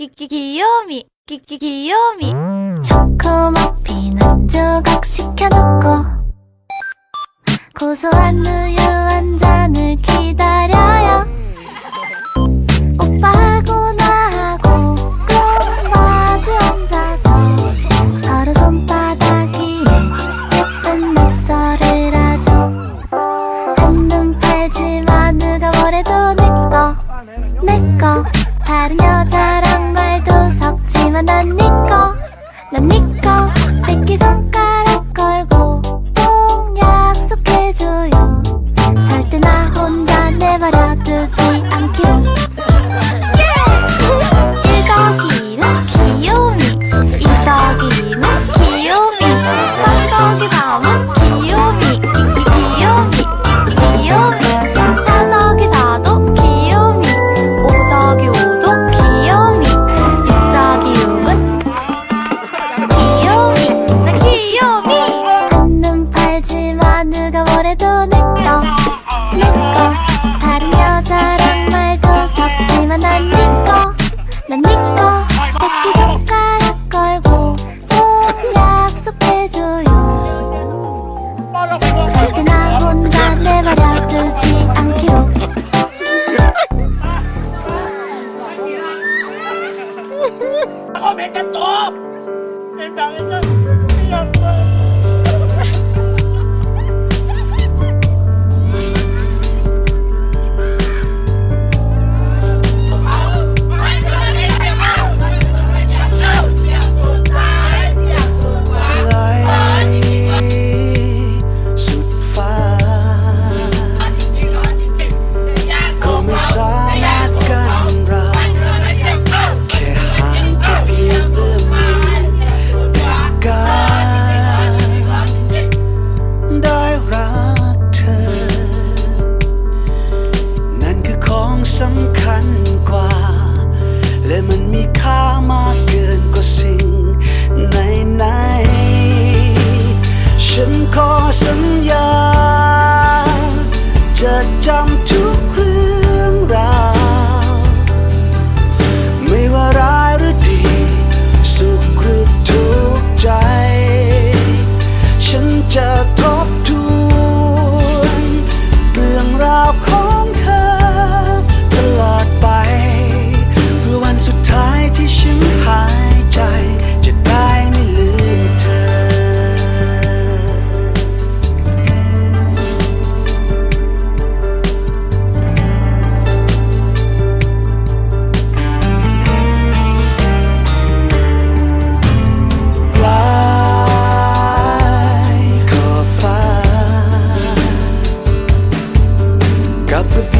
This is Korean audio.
기기기요미 기기기요미. 초코머핀은 조각 시켜놓고 고소한 우유 한 잔을 기다려요. 오빠하고 나하고 꼭 마주 앉아서 바로 손바닥 위에 예쁜 목소리를 하죠. 한눈 팔지만 누가 뭐래도 내꺼 내꺼. 다른 여자 Nick. 거야 누가 뭐래도 내꺼 내꺼 다른 여자랑 말도 섞지만 난 네꺼 난 네꺼 새끼 손가락 걸고 꼭 약속해줘요. 절대 나 혼자 내버려두지 않기로. 어, 맨날 또! 맨날 맨날 up